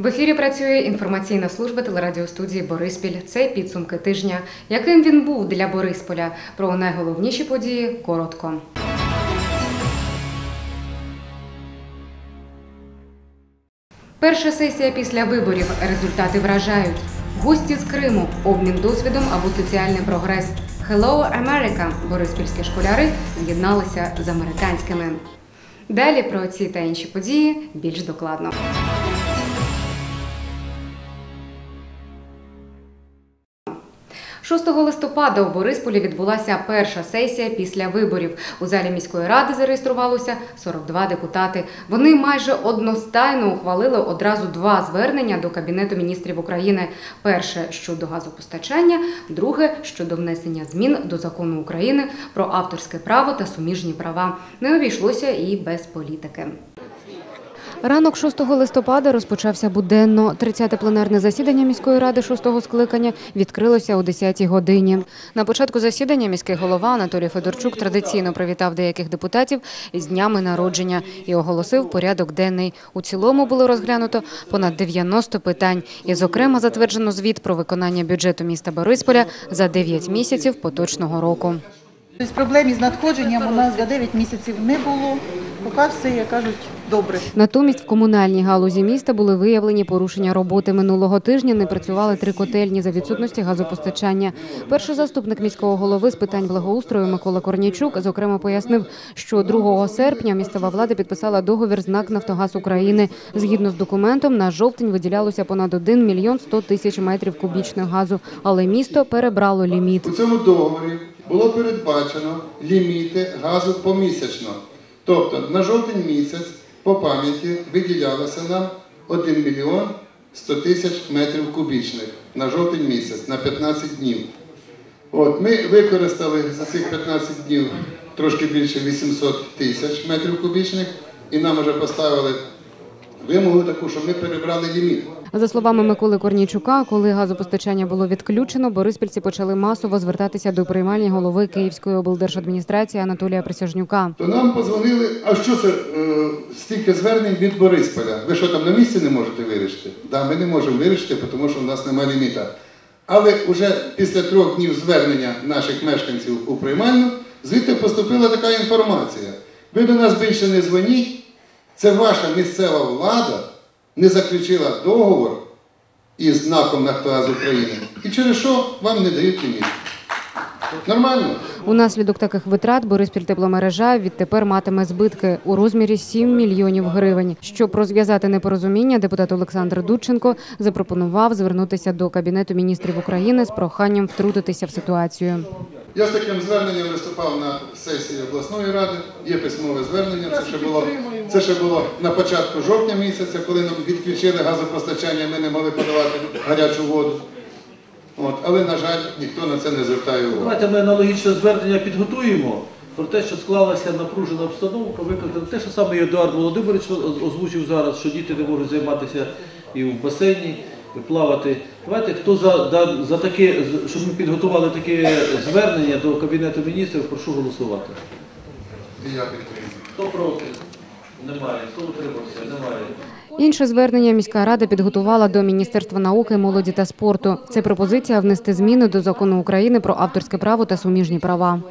В ефірі працює інформаційна служба телерадіостудії Бориспіль. Це підсумки тижня. Яким він був для Борисполя? Про найголовніші події коротко. Перша сесія після виборів. Результати вражають. Гості з Криму, обмін досвідом або соціальний прогрес. Hello America! Бориспільські школяри з'єдналися з американськими. Далі про ці та інші події більш докладно. – 6 листопада у Борисполі відбулася перша сесія після виборів. У залі міської ради зареєструвалося 42 депутати. Вони майже одностайно ухвалили одразу два звернення до Кабінету міністрів України: перше щодо газопостачання, друге щодо внесення змін до закону України про авторське право та суміжні права. Не обійшлося і без політики. Ранок 6 листопада розпочався буденно. 30-те пленарне засідання міської ради 6-го скликання відкрилося о 10-й годині. На початку засідання міський голова Анатолій Федорчук традиційно привітав деяких депутатів із днями народження і оголосив порядок денний. У цілому було розглянуто понад 90 питань. І, зокрема, затверджено звіт про виконання бюджету міста Борисполя за 9 місяців поточного року. Тобто проблем із надходженням у нас за 9 місяців не було. Поки все, як кажуть, добре. Натомість в комунальній галузі міста були виявлені порушення роботи минулого тижня. Не працювали три котельні за відсутності газопостачання. Перший заступник міського голови з питань благоустрою Микола Корнічук зокрема пояснив, що 2 серпня місцева влада підписала договір з НАК «Нафтогаз України». Згідно з документом, на жовтень виділялося понад 1 мільйон 100 тисяч метрів кубічних газу, але місто перебрало ліміт. У цьому договорі було передбачено ліміти газу помісячно. Тобто на жовтень місяць по пам'яті виділялося нам 1 мільйон 100 тисяч метрів кубічних на жовтень місяць на 15 днів. От, ми використали за цих 15 днів трошки більше 800 тисяч метрів кубічних і нам вже поставили вимогу таку, що ми перебрали ліміт. За словами Миколи Корнійчука, коли газопостачання було відключено, бориспільці почали масово звертатися до приймальні голови Київської облдержадміністрації Анатолія Присяжнюка. То нам позвонили, а що це е, стільки звернень від Борисполя? Ви що там на місці не можете вирішити? Да, ми не можемо вирішити, тому що в нас немає ліміта. Але вже після трьох днів звернення наших мешканців у приймальну, звідти поступила така інформація. Ви до нас більше не дзвоніть, це ваша місцева влада не заключила договор із НАКом «Нафтогаз України, і через що вам не дають ліміт. Нормально? Унаслідок таких витрат Бориспіль тепломережа відтепер матиме збитки у розмірі 7 мільйонів гривень. Щоб розв'язати непорозуміння, депутат Олександр Дудченко запропонував звернутися до Кабінету міністрів України з проханням втрутитися в ситуацію. Я з таким зверненням виступав на сесії обласної ради. Є письмове звернення. Це ще було це ще було на початку жовтня місяця, коли нам відключили газопостачання, ми не могли подавати гарячу воду. От, але, на жаль, ніхто на це не звертає увагу. Давайте ми аналогічне звернення підготуємо про те, що склалася напружена обстановка, викликана те, що саме Едуард Володимирович озвучив зараз, що діти не можуть займатися і в басейні, і плавати. Давайте хто за, за, за таке, щоб ми підготували таке звернення до Кабінету міністрів, прошу голосувати. Хто проти? Немає. Хто утримався? Немає. Інше звернення міська рада підготувала до Міністерства науки, молоді та спорту. Це пропозиція внести зміни до закону України про авторське право та суміжні права.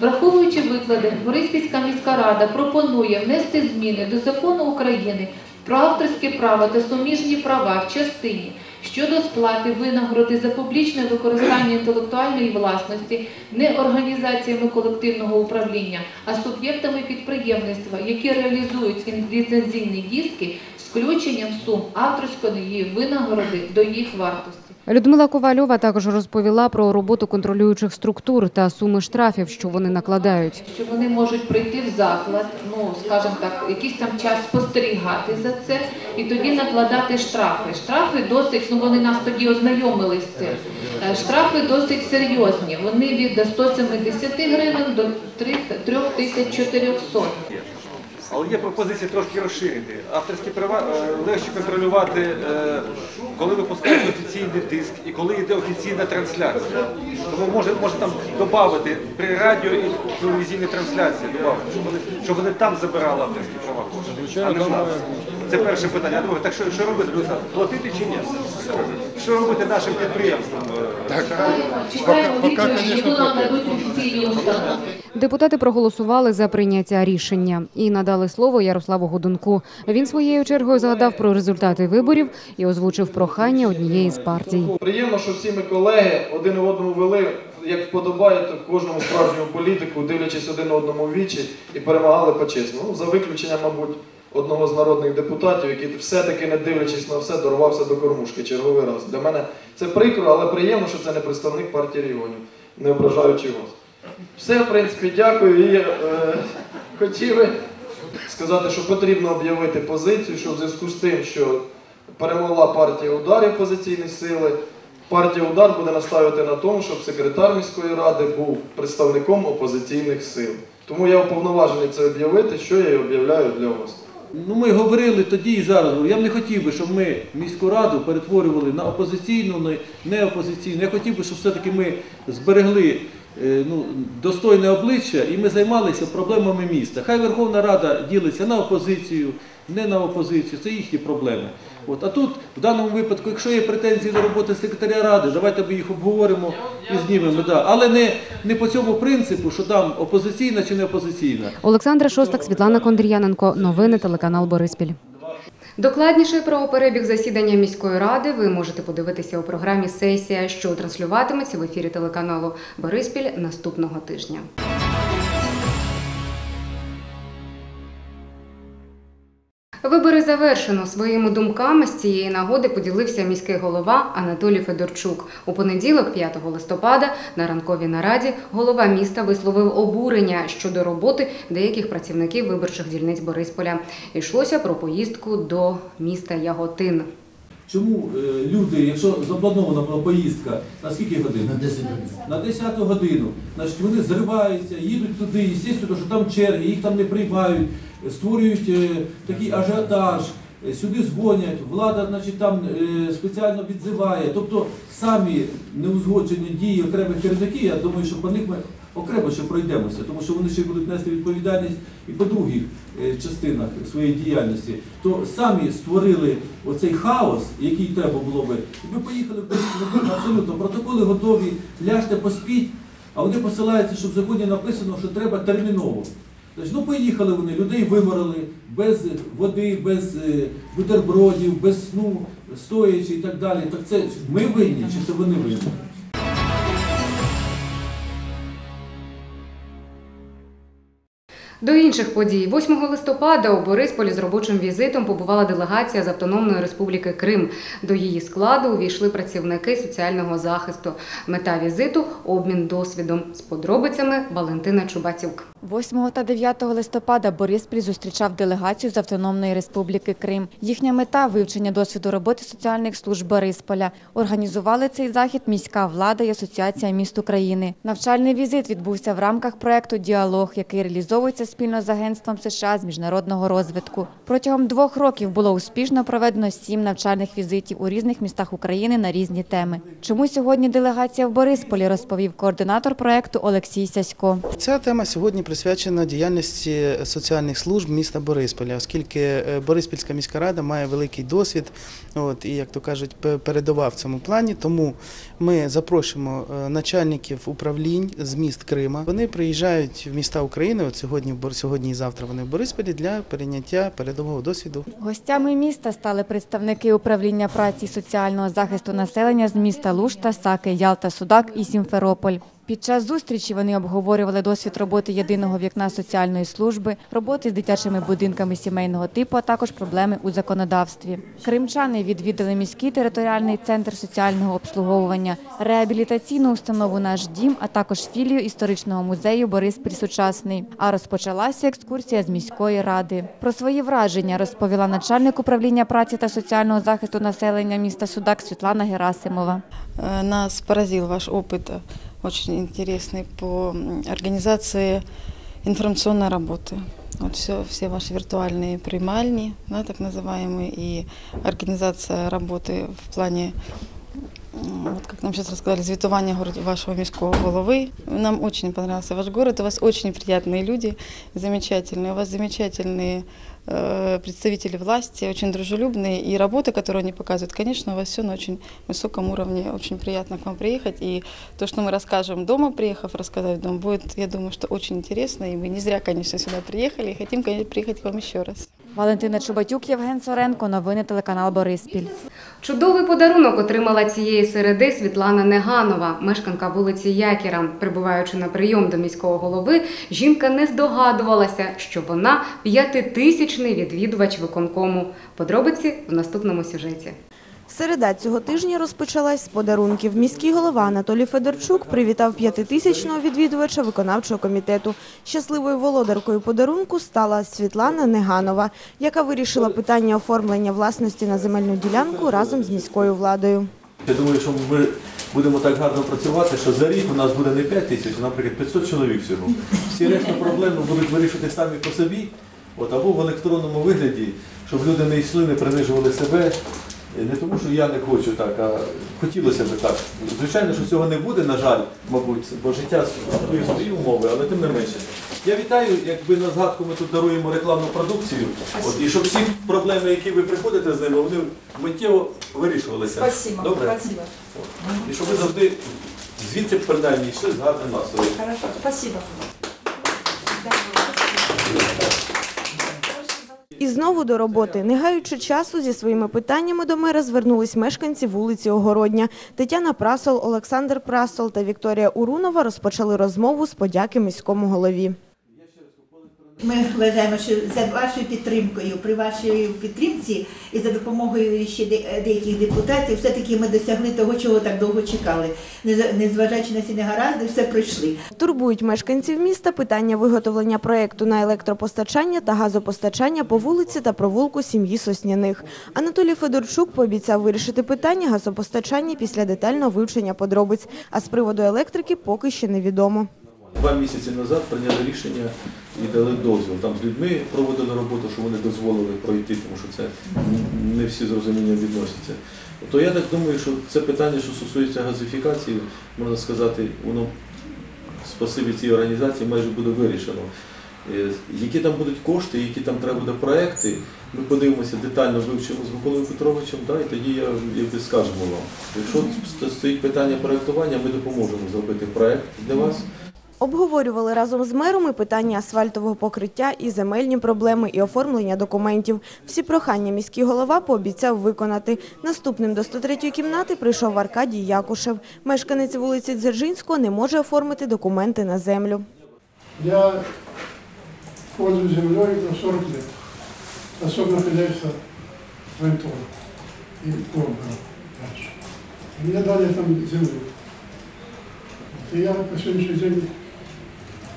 Враховуючи виклади, Бориспільська міська рада пропонує внести зміни до закону України про авторське право та суміжні права в частині щодо сплати винагороди за публічне використання інтелектуальної власності не організаціями колективного управління, а суб'єктами підприємництва, які реалізують ліцензійні диски з включенням сум авторської винагороди до їх вартості. Людмила Ковальова також розповіла про роботу контролюючих структур та суми штрафів, що вони накладають. що вони можуть прийти в заклад, ну скажімо так, якийсь там час спостерігати за це і тоді накладати штрафи. Штрафи досить, ну вони нас тоді ознайомили з цим. Е, Штрафи досить серйозні. Вони від 170 гривень до 3400. Але є пропозиція трошки розширити. Авторські права е, легше контролювати, е, коли випускають офіційний диск і коли йде офіційна трансляція. Тому може, може там додати при радіо і телевізійній трансляції, добавити, щоб вони, щоб вони там забирали авторські права. а не в нас. Це перше питання. А друге, так що, що робити? Люся, Платити чи ні? Що робити нашим підприємствам? Поки, установи. Депутати проголосували за прийняття рішення і надали слово Ярославу Годунку. Він своєю чергою згадав про результати виборів і озвучив прохання однієї з партій. Приємно, що всі ми колеги один одному вели, як вподобає кожному справжньому політику, дивлячись один одному в вічі і перемагали почесно. Ну, за виключенням, мабуть, одного з народних депутатів, який все-таки не дивлячись на все, дорвався до кормушки черговий раз. Для мене це прикро, але приємно, що це не представник партії регіонів, не ображаючи вас. Все, в принципі, дякую. І е, хотів би сказати, що потрібно об'явити позицію, що в зв'язку з тим, що перемогла партія ударів позиційні сили, партія удар буде наставити на тому, щоб секретар міської ради був представником опозиційних сил. Тому я уповноважений це об'явити, що я і об'являю для вас. Ну, ми говорили тоді і зараз. Я б не хотів би, щоб ми міську раду перетворювали на опозиційну, на неопозиційну. Я хотів би, щоб все-таки ми зберегли е, ну, достойне обличчя і ми займалися проблемами міста. Хай Верховна Рада ділиться на опозицію, не на опозицію, це їхні проблеми. От, а тут, в даному випадку, якщо є претензії до роботи секретаря ради, давайте ми їх обговоримо і знімемо. Да. Але не, не по цьому принципу, що там опозиційна чи не опозиційна. Олександра Шостак, Світлана Кондріяненко. Новини телеканал Бориспіль. Докладніше про перебіг засідання міської ради ви можете подивитися у програмі Сесія, що транслюватиметься в ефірі телеканалу Бориспіль наступного тижня. Вибори завершено. Своїми думками з цієї нагоди поділився міський голова Анатолій Федорчук. У понеділок, 5 листопада, на ранковій нараді голова міста висловив обурення щодо роботи деяких працівників виборчих дільниць Борисполя. Йшлося про поїздку до міста Яготин. Чому е, люди, якщо запланована була поїздка, на скільки годин? На 10 годин. На 10 годину, значить вони зриваються, їдуть туди, і звісно, що там черги, їх там не приймають, створюють е, такий ажіотаж, е, сюди дзвонять, влада значить, там спеціально відзиває. Тобто самі неузгоджені дії окремих керівників, я думаю, що по них ми окремо ще пройдемося, тому що вони ще будуть нести відповідальність і по других частинах своєї діяльності. То самі створили оцей хаос, який треба було би. І ми поїхали в абсолютно протоколи готові, ляжте поспіть, а вони посилаються, що в законі написано, що треба терміново. Тобто, ну поїхали вони, людей виморили без води, без е, бутербродів, без сну, стоячи і так далі. Так це ми винні чи це вони винні? До інших подій 8 листопада у Борисполі з робочим візитом побувала делегація з Автономної Республіки Крим. До її складу увійшли працівники соціального захисту. Мета візиту обмін досвідом з подробицями Валентина Чубацюк. 8 та 9 листопада Бориспіль зустрічав делегацію з Автономної Республіки Крим. Їхня мета вивчення досвіду роботи соціальних служб Борисполя. Організували цей захід міська влада і Асоціація міст України. Навчальний візит відбувся в рамках проекту Діалог, який реалізовується спільно з агентством США з міжнародного розвитку. Протягом двох років було успішно проведено сім навчальних візитів у різних містах України на різні теми. Чому сьогодні делегація в Борисполі розповів координатор проекту Олексій Сясько. Ця тема сьогодні присвячена діяльності соціальних служб міста Борисполя, оскільки е, Бориспільська міська рада має великий досвід, от, і, як то кажуть, пе- передова в цьому плані. Тому ми запрошуємо е, начальників управлінь з міст Крима. Вони приїжджають в міста України. От сьогодні, сьогодні і завтра вони в Бориспілі для перейняття передового досвіду. Гостями міста стали представники управління праці і соціального захисту населення з міста Лушта, Саки, Ялта, Судак і Сімферополь. Під час зустрічі вони обговорювали досвід роботи єдиного вікна соціальної служби, роботи з дитячими будинками сімейного типу, а також проблеми у законодавстві. Кримчани відвідали міський територіальний центр соціального обслуговування, реабілітаційну установу Наш дім, а також філію історичного музею Бориспіль сучасний. А розпочалася екскурсія з міської ради. Про свої враження розповіла начальник управління праці та соціального захисту населення міста Судак Світлана Герасимова. Э, Нас поразил ваш опыт, э, очень интересный по м, организации информационной работы. Вот все, все ваши виртуальные примальни, да, так называемые, и организация работы в плане м, вот как нам сейчас рассказали, звітування города вашего міського головы. Нам очень понравился ваш город, у вас очень приятные люди, замечательные, у вас замечательные э, представители власти, очень дружелюбные, и работа, которую они показывают, конечно, у вас все на очень высоком уровне, очень приятно к вам приехать, и то, что мы расскажем дома, приехав рассказать дом, будет, я думаю, что очень интересно, и мы не зря, конечно, сюда приехали, и хотим, конечно, приехать к вам еще раз. Валентина Чубатюк, Євген Соренко. Новини телеканал Бориспіль. Чудовий подарунок отримала цієї середи Світлана Неганова, мешканка вулиці Якіра. Прибуваючи на прийом до міського голови, жінка не здогадувалася, що вона п'ятитисячний відвідувач виконкому. Подробиці в наступному сюжеті. Середа цього тижня розпочалась з подарунків. Міський голова Анатолій Федорчук привітав п'ятитисячного відвідувача виконавчого комітету. Щасливою володаркою подарунку стала Світлана Неганова, яка вирішила питання оформлення власності на земельну ділянку разом з міською владою. Я думаю, що ми будемо так гарно працювати, що за рік у нас буде не 5 тисяч, а, наприклад, 500 чоловік всього. Всі решта проблеми будуть вирішити самі по собі, от, або в електронному вигляді, щоб люди не йшли, не принижували себе. Не тому, що я не хочу так, а хотілося б так. Звичайно, що цього не буде, на жаль, мабуть, бо життя створює свої умови, але тим не менше. Я вітаю, якби на згадку ми тут даруємо рекламну продукцію, от, і щоб всі проблеми, які ви приходите з ними, вони миттєво вирішувалися. Добре? І щоб ви завжди звідси принаймні йшли з гарним настроєм. І знову до роботи. Не гаючи часу, зі своїми питаннями до мера звернулись мешканці вулиці Огородня. Тетяна Прасол, Олександр Прасол та Вікторія Урунова розпочали розмову з подяки міському голові. Ми вважаємо, що за вашою підтримкою, при вашій підтримці і за допомогою ще деяких депутатів, все-таки ми досягли того, чого так довго чекали. Нез- Незважаючи на всі негаразди, все пройшли. Турбують мешканців міста питання виготовлення проєкту на електропостачання та газопостачання по вулиці та провулку сім'ї Сосняних. Анатолій Федорчук пообіцяв вирішити питання газопостачання після детального вивчення подробиць, а з приводу електрики поки ще невідомо. Два місяці назад прийняли рішення і дали дозвіл. Там з людьми проводили роботу, що вони дозволили пройти, тому що це не всі з розумінням відносяться. То я так думаю, що це питання, що стосується газифікації, можна сказати, воно спасибі цій організації майже буде вирішено. Е, Які там будуть кошти, які там треба буде проекти, ми подивимося детально вивчимо з Миколою Петровичем, да, і тоді я якби скажемо вам. Якщо стоїть питання проектування, ми допоможемо зробити проект для вас. Обговорювали разом з мером і питання асфальтового покриття, і земельні проблеми, і оформлення документів. Всі прохання міський голова пообіцяв виконати. Наступним до 103-ї кімнати прийшов Аркадій Якушев. Мешканець вулиці Дзержинського не може оформити документи на землю. Я пользуюсь землей на 40 лет. Особенно хозяйство Вентона и Корбера. раньше. Мне дали там землю. И я по сегодняшний день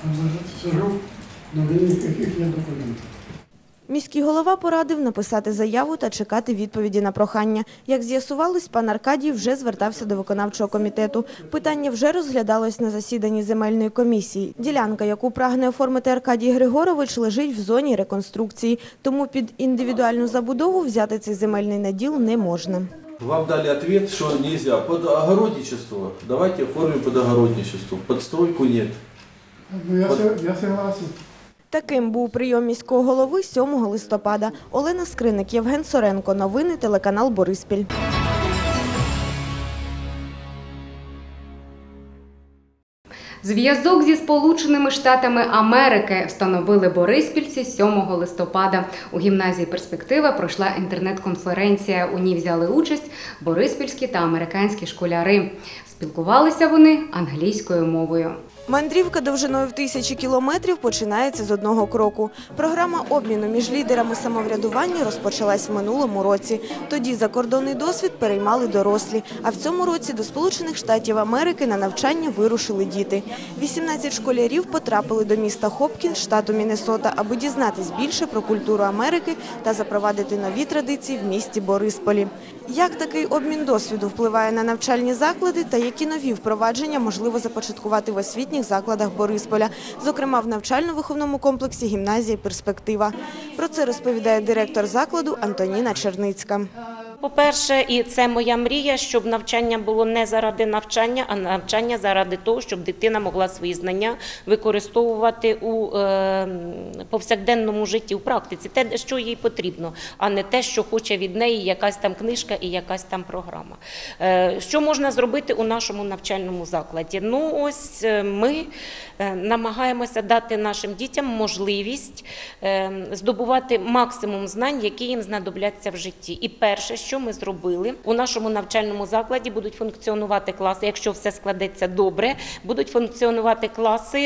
как бы, сажу, но у меня никаких нет документов. Міський голова порадив написати заяву та чекати відповіді на прохання. Як з'ясувалось, пан Аркадій вже звертався до виконавчого комітету. Питання вже розглядалось на засіданні земельної комісії. Ділянка, яку прагне оформити Аркадій Григорович, лежить в зоні реконструкції, тому під індивідуальну забудову взяти цей земельний наділ не можна. Вам дали ответ, что нельзя. Под огородничество давайте оформим под огородничество. Под стройку нет. Ну, я, я согласен. Таким був прийом міського голови 7 листопада. Олена Скриник, Євген Соренко. Новини телеканал Бориспіль. Зв'язок зі Сполученими Штатами Америки встановили бориспільці 7 листопада. У гімназії Перспектива пройшла інтернет-конференція. У ній взяли участь бориспільські та американські школяри. Спілкувалися вони англійською мовою. Мандрівка довжиною в тисячі кілометрів починається з одного кроку. Програма обміну між лідерами самоврядування розпочалась в минулому році. Тоді закордонний досвід переймали дорослі. А в цьому році до Сполучених Штатів Америки на навчання вирушили діти. 18 школярів потрапили до міста Хопкінс, штату Міннесота, аби дізнатись більше про культуру Америки та запровадити нові традиції в місті Борисполі. Як такий обмін досвіду впливає на навчальні заклади та які нові впровадження можливо започаткувати в освітніх закладах Борисполя, зокрема в навчально-виховному комплексі гімназії Перспектива. Про це розповідає директор закладу Антоніна Черницька. По-перше, і це моя мрія, щоб навчання було не заради навчання, а навчання заради того, щоб дитина могла свої знання використовувати у е, повсякденному житті, у практиці, те, що їй потрібно, а не те, що хоче від неї якась там книжка і якась там програма. Е, що можна зробити у нашому навчальному закладі? Ну, ось е, ми е, намагаємося дати нашим дітям можливість е, здобувати максимум знань, які їм знадобляться в житті. І перше, що ми зробили, у нашому навчальному закладі будуть функціонувати класи, якщо все складеться добре, будуть функціонувати класи,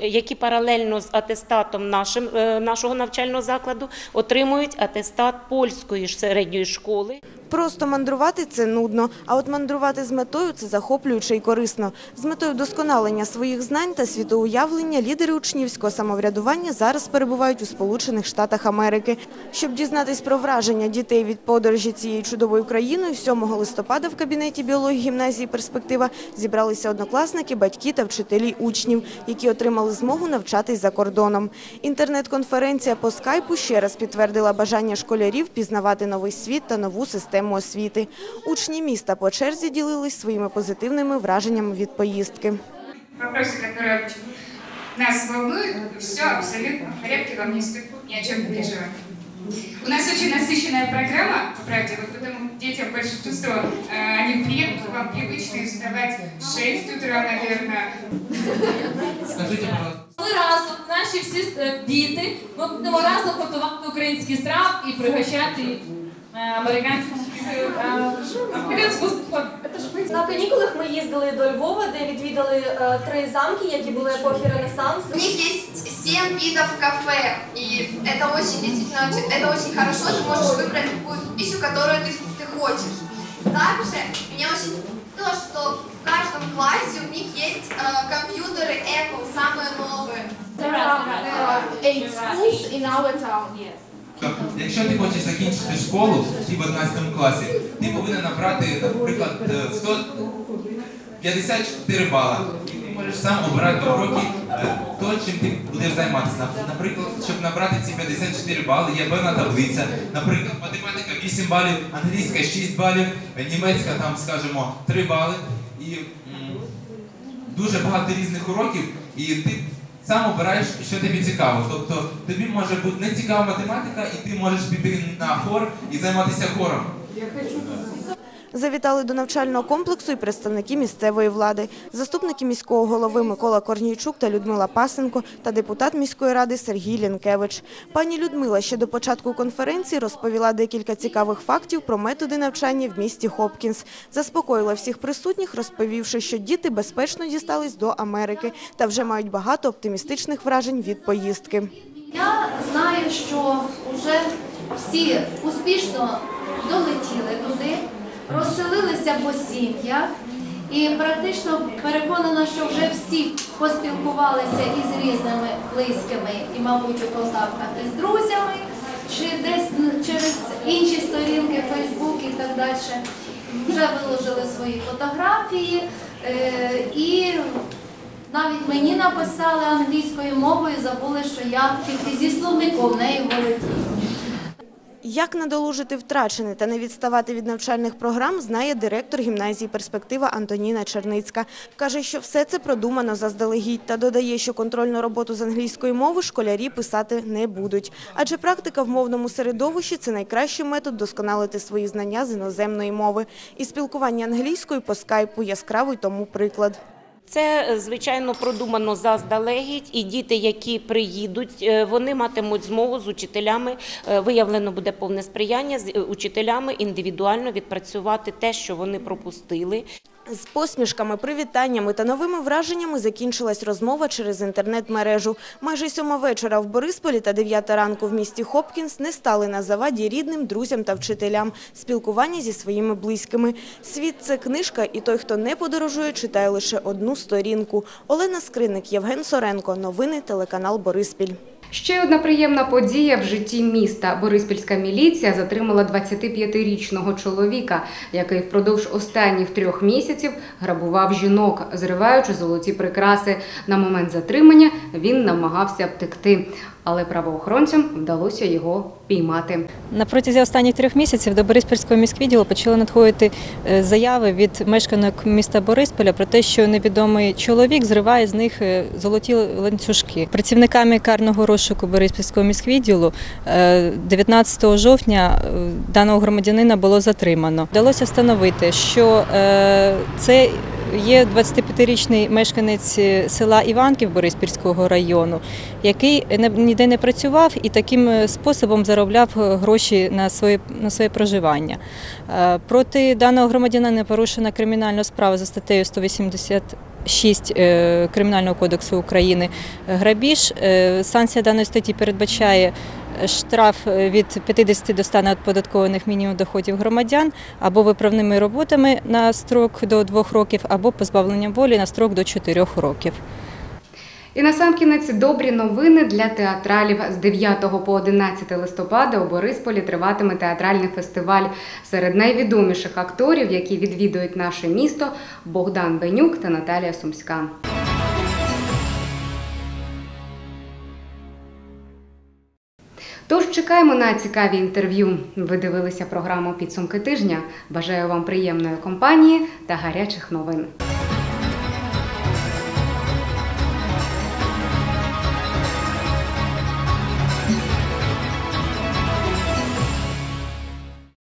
які паралельно з атестатом нашим, е, нашого навчального закладу отримують атестат польської середньої школи. Просто мандрувати це нудно, а от мандрувати з метою це захоплююче і корисно. З метою вдосконалення своїх знань та світоуявлення лідери учнівського самоврядування зараз перебувають у Сполучених Штатах Америки. Щоб дізнатись про враження дітей від подорожі цією чудовою країною, 7 листопада в кабінеті біології гімназії «Перспектива» зібралися однокласники, батьки та вчителі учнів, які отримали змогу навчатись за кордоном. Інтернет-конференція по скайпу ще раз підтвердила бажання школярів пізнавати новий світ та нову систему освіти. Учні міста по черзі ділились своїми позитивними враженнями від поїздки. вопросы, которые нас волнуют, все абсолютно в порядке, вам не стоит ни о чем переживать. У нас очень насыщенная программа, по правде, вот потому детям большинство, э, они приедут к вам привычные вставать в 6 утра, наверное. Скажіть, будь ласка. Ми разом, наші всі е, діти, ми будемо разом готувати українські страв і пригощати е, американську е, американську На канікулах ми їздили до Львова, де відвідали е, три замки, які були епохи Ренесансу. У них есть семь видов кафе, и это очень действительно очень- это очень хорошо. Ты можешь выбрать любую пищу, которую ты, ты хочешь. Также мне очень то, что в каждом классе у них есть э, компьютеры Apple, самые новые. There are- there are eight schools in our town, yes. Тобто, Якщо ти хочеш закінчити школу і в 11 класі, ти повинен набрати, наприклад, е, 154 бали. І ти можеш сам обирати уроки е, то, чим ти будеш займатися. Наприклад, щоб набрати ці 54 бали, є певна таблиця. Наприклад, математика 8 балів, англійська 6 балів, е, німецька там, скажімо, 3 бали. І дуже багато різних уроків, і ти сам обираєш, що тобі цікаво. Тобто тобі може бути не цікава математика, і ти можеш піти на хор і займатися хором. Завітали до навчального комплексу і представники місцевої влади. Заступники міського голови Микола Корнійчук та Людмила Пасенко та депутат міської ради Сергій Лінкевич. Пані Людмила ще до початку конференції розповіла декілька цікавих фактів про методи навчання в місті Хопкінс. Заспокоїла всіх присутніх, розповівши, що діти безпечно дістались до Америки та вже мають багато оптимістичних вражень від поїздки. Я знаю, що вже всі успішно долетіли туди, розселилися по сім'ях і практично переконана, що вже всі поспілкувалися із різними близькими і, мабуть, у контактах із друзями, чи десь через інші сторінки, Фейсбук і так далі. Вже виложили свої фотографії е, і навіть мені написали англійською мовою, забули, що я тільки зі словником нею володію. Як надолужити втрачене та не відставати від навчальних програм, знає директор гімназії «Перспектива» Антоніна Черницька. Каже, що все це продумано заздалегідь та додає, що контрольну роботу з англійської мови школярі писати не будуть. Адже практика в мовному середовищі – це найкращий метод досконалити свої знання з іноземної мови. І спілкування англійською по скайпу – яскравий тому приклад. Це е, звичайно продумано заздалегідь, і діти, які приїдуть, е, вони матимуть змогу з учителями. е, Виявлено буде повне сприяння з учителями індивідуально відпрацювати те, що вони пропустили. З посмішками, привітаннями та новими враженнями закінчилась розмова через інтернет-мережу. Майже сьома вечора в Борисполі та дев'ята ранку в місті Хопкінс не стали на заваді рідним, друзям та вчителям. Спілкування зі своїми близькими. Світ – це книжка, і той, хто не подорожує, читає лише одну сторінку. Олена Скриник, Євген Соренко. Новини телеканал Бориспіль. Ще одна приємна подія в житті міста. Бориспільська міліція затримала 25-річного чоловіка, який впродовж останніх трьох місяців грабував жінок, зриваючи золоті прикраси. На момент затримання він намагався втекти, але правоохоронцям вдалося його піймати. На протязі останніх трьох місяців до Бориспільського міськвідділу почали надходити е, заяви від мешканок міста Борисполя про те, що невідомий чоловік зриває з них е, золоті ланцюжки. Працівниками карного розшуку Бориспільського міськвідділу е, 19 жовтня е, даного громадянина було затримано. Вдалося встановити, що це Є 25-річний мешканець е, села Іванків Бориспільського району, який ніде не працював і таким е, способом заробляв е, гроші на своє, на своє проживання. Проти даного громадянина порушена кримінальна справа за статтею 186 е, Кримінального кодексу України грабіж. Санкція даної статті передбачає штраф е, від 50 до 100 неоподаткованих мінімум доходів громадян або виправними роботами на строк до 2 років, або позбавленням волі на строк до 4 років. І насамкінець добрі новини для театралів. З 9 по 11 листопада у Борисполі триватиме театральний фестиваль. Серед найвідоміших акторів, які відвідують наше місто, Богдан Бенюк та Наталія Сумська. Тож чекаємо на цікаві інтерв'ю. Ви дивилися програму Підсумки тижня. Бажаю вам приємної компанії та гарячих новин.